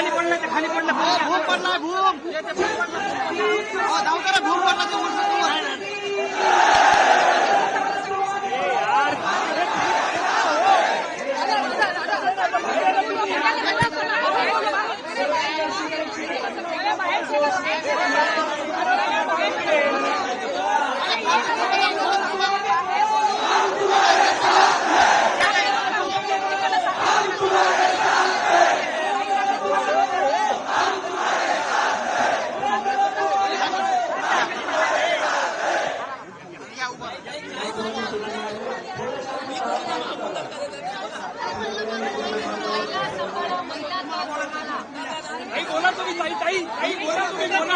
खाली पडलं ते खाली पडलं भूम पडलाय भूम हो, धावकरा भूम पडला तो समोर. ताई बोला तुम्ही ताई ताई ताई बोला तुम्ही बोला.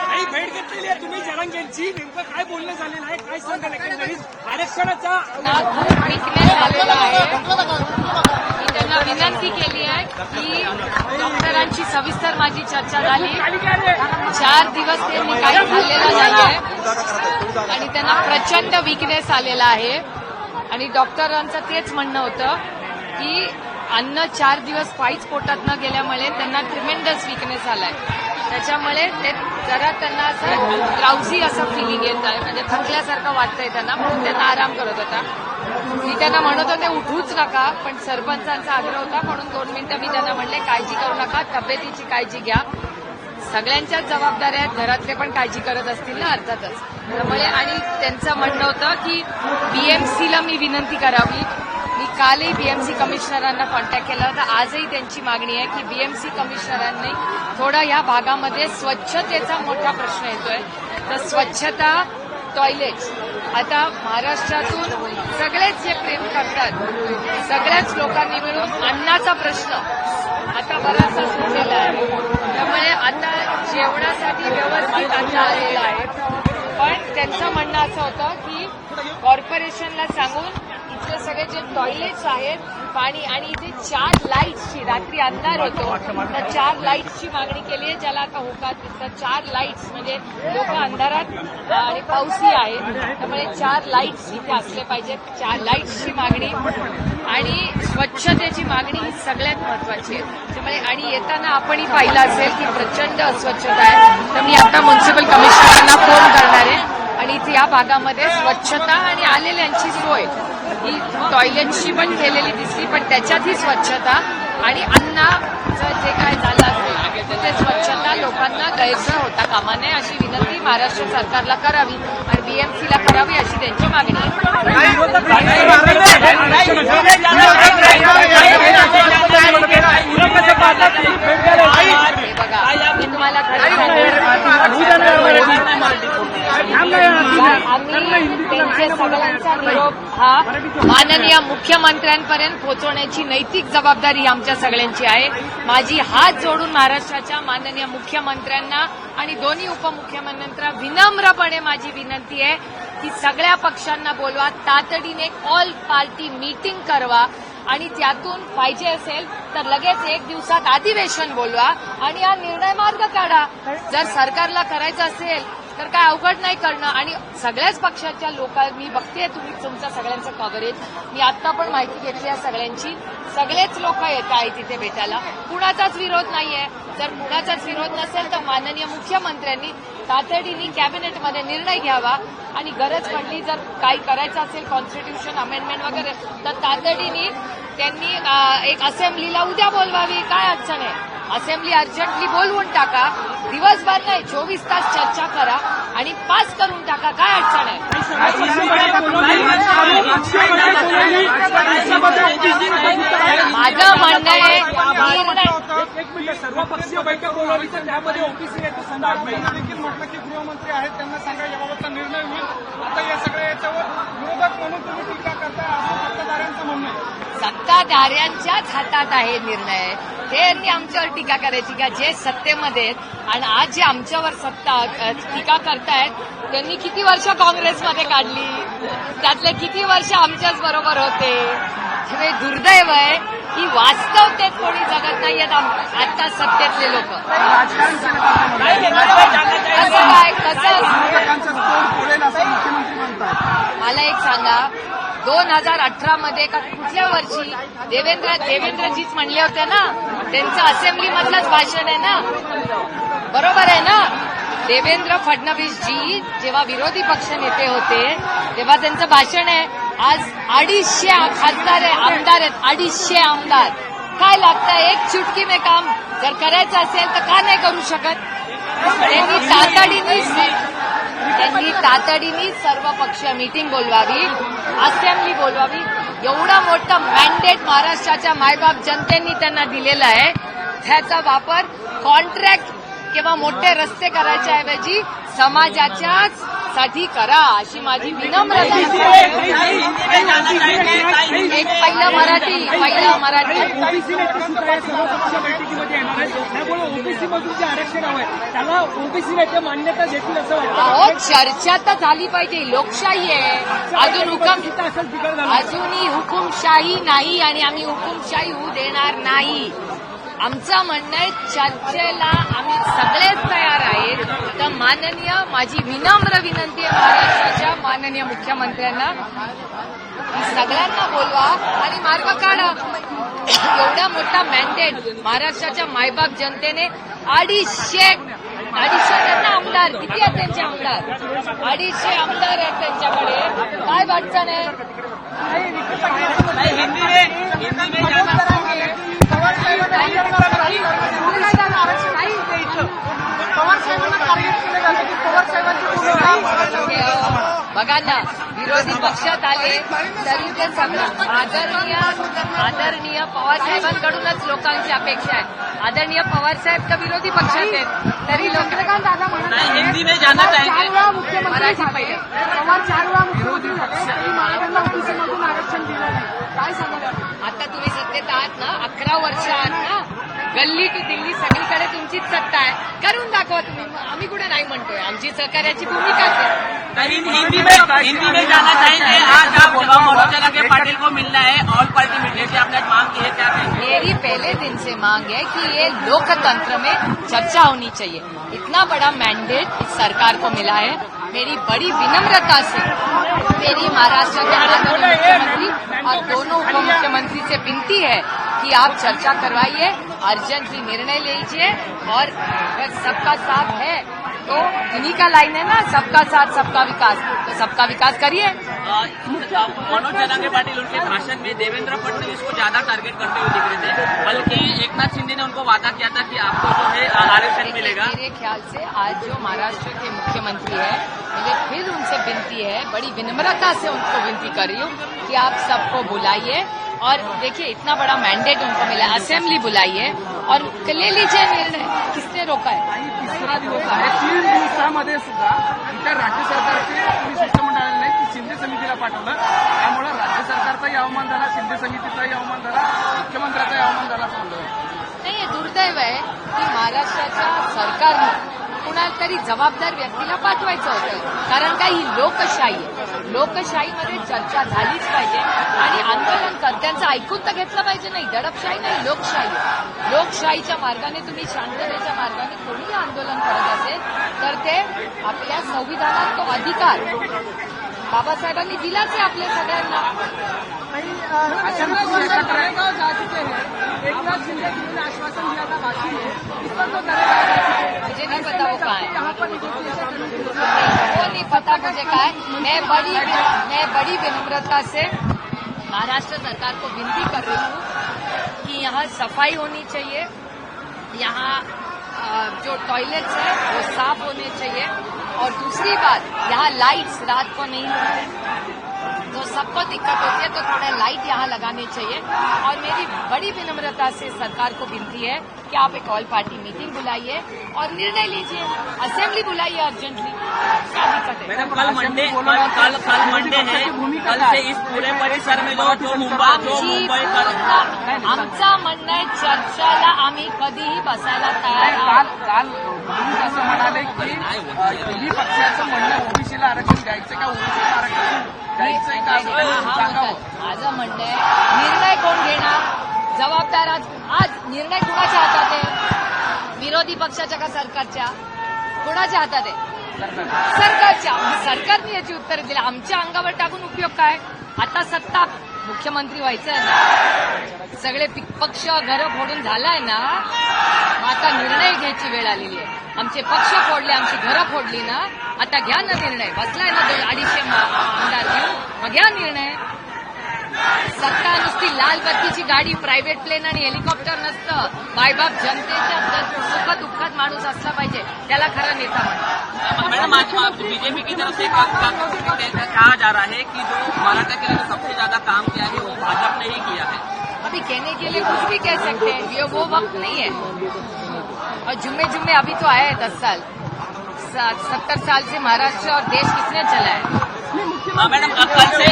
ताई भेट घेतलेली आहे तुम्ही जरांगेंची. नेमकं काय बोलणं झालेलं आहे? काय सांगाल एकंदरीत आरक्षणाचा त्यांना विनंती केली आहे की डॉक्टरांची सविस्तर माझी चर्चा झाली. चार दिवस त्यांनी काही खाल्लेलं नाहीये. आणि त्यांना प्रचंड विकनेस आलेला आहे. आणि डॉक्टरांचं तेच म्हणणं होतं की अन्न चार दिवस पायीच पोटात न गेल्यामुळे त्यांना ट्रिमेंडस विकनेस आलाय त्याच्यामुळे ते जरा त्यांना असं ड्राउझी असं फिलिंग येत आहे. म्हणजे थकल्यासारखं वाटतंय त्यांना म्हणून त्यांना आराम करत होता. मी त्यांना म्हणत होते उठूच नका. पण सरपंचांचा आग्रह होता म्हणून दोन मिनिटं मी त्यांना म्हणले काळजी करू नका तब्येतीची काळजी घ्या. सगळ्यांच्याच जबाबदाऱ्या आहेत घरातले पण काळजी करत असतील ना अर्थातच. त्यामुळे आणि त्यांचं म्हणणं होतं की बीएमसीला मी विनंती करावी. मी कालही बीएमसी कमिशनरांना कॉन्टॅक्ट केला होता. आजही त्यांची मागणी आहे की बीएमसी कमिशनरांनी थोडा या भागामध्ये स्वच्छतेचा मोठा प्रश्न येतोय. तर स्वच्छता टॉयलेट्स आता महाराष्ट्रातून सगळेच जे प्रेम करतात. सगळ्याच लोकांनी मिळून अन्नाचा प्रश्न आता बराचसा सुटलेला आहे. त्यामुळे आता जेवणासाठी व्यवस्थित अन्न आलेलं आहे. पण त्यांचं म्हणणं असं होतं की कॉर्पोरेशनला सांगून इथले सगळे जे टॉयलेट्स आहेत पाणी आणि इथे चार लाईट्सची रात्री अंधार होतो तर चार लाईट्सची मागणी केली आहे ज्याला आता होतात तर चार लाईट्स म्हणजे लोक अंधारात आणि पाऊसही आहे. त्यामुळे चार लाईट्स इथे असले पाहिजेत. चार लाईट्सची मागणी आणि स्वच्छतेची मागणी ही सगळ्यात महत्वाची आहे. त्यामुळे आणि येताना आपणही पाहिलं असेल की प्रचंड अस्वच्छता आहे. तर मी आता म्युन्सिपल कमिशनरांना फोन करणार आहे. आणि इथे या भागामध्ये स्वच्छता आणि आलेल्यांची सोय ही टॉयलेटची पण केलेली दिसली पण त्याच्यातही स्वच्छता आणि अन्नाचं जे काय झालं असेल ते स्वच्छता लोकांना गैरसोय होता कामा नये अशी विनंती महाराष्ट्र सरकारला करावी आणि बीएमसीला करावी अशी त्यांची मागणी आहे हे बघा मी तुम्हाला खरं आम्ही त्यांचे सगळ्यांचा निरोप हा माननीय मुख्यमंत्र्यांपर्यंत पोहोचवण्याची नैतिक जबाबदारी आमच्या सगळ्यांची आहे. माझी हात जोडून महाराष्ट्राच्या माननीय मुख्यमंत्र्यांना आणि दोन्ही उपमुख्यमंत्र्यांना विनम्रपणे माझी विनंती आहे की सगळ्या पक्षांना बोलवा तातडीने ऑल पार्टी मीटिंग करवा आणि त्यातून पाहिजे असेल तर लगेच एक दिवसात अधिवेशन बोलवा आणि हा निर्णय मार्ग काढा. जर सरकारला करायचं असेल तर काय अवघड नाही करणं आणि सगळ्याच पक्षाच्या लोकांनी बघते तुम्ही तुमचा सगळ्यांचं कव्हरेज मी आता पण माहिती घेतली आहे सगळ्यांची. सगळेच लोक येत आहेत तिथे भेटायला. कुणाचाच विरोध नाहीये. जर कुणाचाच विरोध नसेल तर माननीय मुख्यमंत्र्यांनी तातडीने कॅबिनेटमध्ये निर्णय घ्यावा. आणि गरज पडली जर काही करायचं असेल कॉन्स्टिट्यूशन अमेंडमेंट वगैरे तर तातडीने त्यांनी एक असेंब्लीला उद्या बोलवावी. काय अडचण आहे? असेंब्ली अर्जंटली बोलवून टाका. दिवसभर नाही चोवीस तास चर्चा करा आणि पास करून टाका. काय अडचण आहे? माझं म्हणणं आहे निर्णय बैठक बोलावली तर त्यामध्ये ओबीसी याचा संदर्भ देखील म्हटलं की गृहमंत्री आहेत त्यांना सांगा याबाबतचा निर्णय होईल आता या सगळ्या याच्यावर विरोधक म्हणून तुम्ही टीका करताय असं सत्ताधाऱ्यांचं म्हणणं आहे सत्ताधाऱ्यांच्याच हातात आहे निर्णय. ते यांनी आमच्यावर टीका करायची का? जे सत्तेमध्ये आहेत आणि आज जे आमच्यावर सत्ता टीका करतायत त्यांनी किती वर्ष काँग्रेसमध्ये काढली? त्यातले किती वर्ष आमच्याच बरोबर होते? हे दुर्दैव आहे की वास्तवतेत कोणी जगत नाहीयेत आम- आता सत्तेतले लोक. कसं काय? कसं मला एक सांगा दोन हजार अठरा मध्ये का कुठल्या वर्षी देवेंद्र देवेंद्रजीच म्हणले होते ना? त्यांचं असेंब्ली मधलंच भाषण आहे ना? बरोबर आहे ना? देवेंद्र फडणवीसजी जेव्हा विरोधी पक्ष नेते होते तेव्हा त्यांचं भाषण आहे आज अडीचशे खासदार आहे आमदार आहेत अडीचशे आमदार. काय लागतं? एक चुटकी में काम जर करायचं असेल तर का नाही करू शकत? त्यांनी तातडीने त्यांनी तातडीने सर्व पक्ष मीटिंग बोलवावी असेंब्ली बोलवावी. एवढा मोठा मॅन्डेट महाराष्ट्राच्या मायबाप जनतेनी त्यांना दिलेला आहे. त्याचा वापर कॉन्ट्रॅक्ट किंवा मोठे रस्ते करायच्या ऐवजी समाजाच्याच साठी करा अशी माझी विनम्रता एक पहिलं मराठी पहिलं मराठी अहो चर्चा तर झाली पाहिजे लोकशाही आहे अजून हुकम अजूनही हुकुमशाही नाही आणि आम्ही हुकुमशाही होऊ देणार नाही आमचं म्हणणं आहे चर्चेला आम्ही सगळेच तयार आहेत. तर माननीय माझी विनम्र विनंती आहे महाराष्ट्राच्या माननीय मुख्यमंत्र्यांना सगळ्यांना बोलवा आणि मार्ग काढा. एवढा मोठा मॅन्डेट महाराष्ट्राच्या मायबाप जनतेने अडीचशे अडीचशे त्यांना आमदार. किती आहेत त्यांचे आमदार? अडीचशे आमदार आहेत त्यांच्याकडे. काय वाटचं नाही हिंदी बघा ना विरोधी पक्षात आले तरी ते सगळं आदरणीय आदरणीय पवार साहेबांकडूनच लोकांची अपेक्षा आहे. आदरणीय पवार साहेब तर विरोधी पक्षात आहेत तरी लोक दादा म्हणत नाही, हिंदी में जाना वेळा मुख्यमंत्री. पवार चार वेळा मुख्यमंत्री झाले. गल्ली टू दिल्ली सगळीकडे तुमचीच सत्ता आहे. करून दाखवा तुम्ही. आम्ही कुठे नाही म्हणतोय. आमची सहकार्याची भूमिकाच आहे. हिंदी हिंदी में हिंदी में जाना चाहेंगे. आज आप के पाटिल को मिलना है. ऑल पार्टी मीटिंग से आपने मांग की है क्या मेरी पहले दिन से मांग है कि ये लोकतंत्र में चर्चा होनी चाहिए। इतना बड़ा मैंडेट इस सरकार को मिला है। मेरी बड़ी विनम्रता से मेरी महाराष्ट्र के मुख्यमंत्री और दोनों उप मुख्यमंत्री से विनती है कि आप चर्चा करवाइए अर्जेंटली निर्णय लीजिए और अगर सबका साथ है। तो इन्हीं का लाइन है ना सबका साथ सबका विकास। तो सबका विकास करिए। मनोज जनागे पाटिल उनके भाषण में देवेंद्र फडणवीस को ज़्यादा टारगेट करते हुए दिख रहे थे बल्कि एक नाथ शिंदे ने उनको वादा किया था कि आपको जो है आरक्षण मिलेगा। मेरे ख्याल से आज जो महाराष्ट्र के मुख्यमंत्री है मुझे फिर उनसे विनती है बड़ी विनम्रता से उनको विनती कर रही हूँ कि आप सबको बुलाइए। और देखिए इतना बड़ा मैंडेट उनको मिला। असेंबली बुलाइए और ले लीजिए निर्णय। किसने रोका है? तिसरा दिवस आहे तीन दिवसामध्ये सुद्धा इतर राज्य सरकारचे कोणी शिष्टमंडळाने नाही ती शिंदे समितीला पाठवलं. त्यामुळे राज्य सरकारचाही अवमान झाला शिंदे समितीचाही अवमान झाला मुख्यमंत्र्याचाही अवमान झाला नाही हे दुर्दैव आहे की महाराष्ट्राच्या सरकारने कुणाला तरी जबाबदार व्यक्तीला पाठवायचं होतं. कारण का ही लोकशाही आहे? लोकशाहीमध्ये चर्चा झालीच पाहिजे आणि आंदोलनकर्त्यांचं ऐकून तर घेतलं पाहिजे नाही. दडपशाही नाही लोकशाही. लोकशाहीच्या मार्गाने तुम्ही शांततेच्या मार्गाने कोणीही आंदोलन करत असेल तर ते आपल्या संविधानात तो अधिकार बाबासाहेबांनी दिलाच आहे आपल्या सगळ्यांना. मुझे नहीं पता वो कहाँ है पता मुझे देखा है। मैं बड़ी मैं बड़ी विनम्रता से महाराष्ट्र सरकार को विनती कर रही हूँ कि यहाँ सफ़ाई होनी चाहिए। यहाँ जो टॉयलेट्स है, वो साफ़ होने चाहिए। और दूसरी बात, यहाँ लाइट्स रात को नहीं होती। तो सबको दिक्कत होती है तो थोड़ा लाइट यहाँ लगाने चाहिए। और मेरी बड़ी विनम्रता से सरकार को विनती है कि आप एक ऑल पार्टी मीटिंग बुलाइए और निर्णय लीजिए। असेंबली बुलाइए अर्जेंटली क्या दिक्कत है मैडम कल मंडे कल कल मंडे है। कल से इस पूरे परिसर में जो जो मुंबई जो मुंबई कर म्हणणं आहे चर्चाला आम्ही कधीही बसायला तयार काल काल असं म्हणाले की पक्षाचं म्हणणं ओबीसीला आरक्षण द्यायचं का ओबीसीला आरक्षण? हा माझं म्हणणं आहे निर्णय कोण घेणार? जबाबदार आज आज निर्णय कुणाच्या हातात आहे? विरोधी पक्षाच्या का सरकारच्या? कुणाच्या हातात आहे? सरकारच्या. म्हणजे सरकारने याची उत्तरं दिली. आमच्या अंगावर टाकून उपयोग काय? आता सत्ता मुख्यमंत्री व्हायचं आहे ना. सगळे पिक- पक्ष घरं फोडून झालाय ना. आता निर्णय घ्यायची वेळ आलेली आहे. आमचे पक्ष फोडले आमची घरं फोडली ना आता घ्या ना निर्णय. बसलाय ना दोन अडीचशे आमदार घेऊन मग घ्या निर्णय. सत्ता नुसती लाल बत्तीची गाडी प्रायव्हेट प्लेन आणि हेलिकॉप्टर नसतं. मायबाप जनतेच्या सुख दुःखात माणूस असला पाहिजे. त्याला खरा नेता आज बीजेपी की तरफ से कहा जा रहा है कि जो मराठा के लिए सबसे ज्यादा काम किया है वो भाजपा ने ही किया है? अभी कहने के लिए कुछ भी कह सकते हैं। ये वो वक्त नहीं है। और जुम्मे जुम्मे अभी तो आए हैं दस साल। सत्तर साल से महाराष्ट्र और देश किसने चला है? हाँ, मैडम अब कल से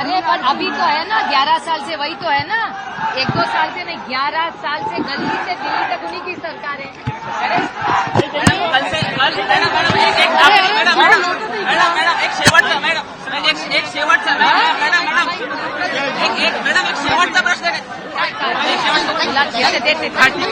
अरे पर अभी तो है ना ग्यारह साल से वही तो है ना। एक दो साल से नहीं ग्यारह साल से गली से दिल्ली तक उन्हीं की सरकार। है अरे कल से कल Aquí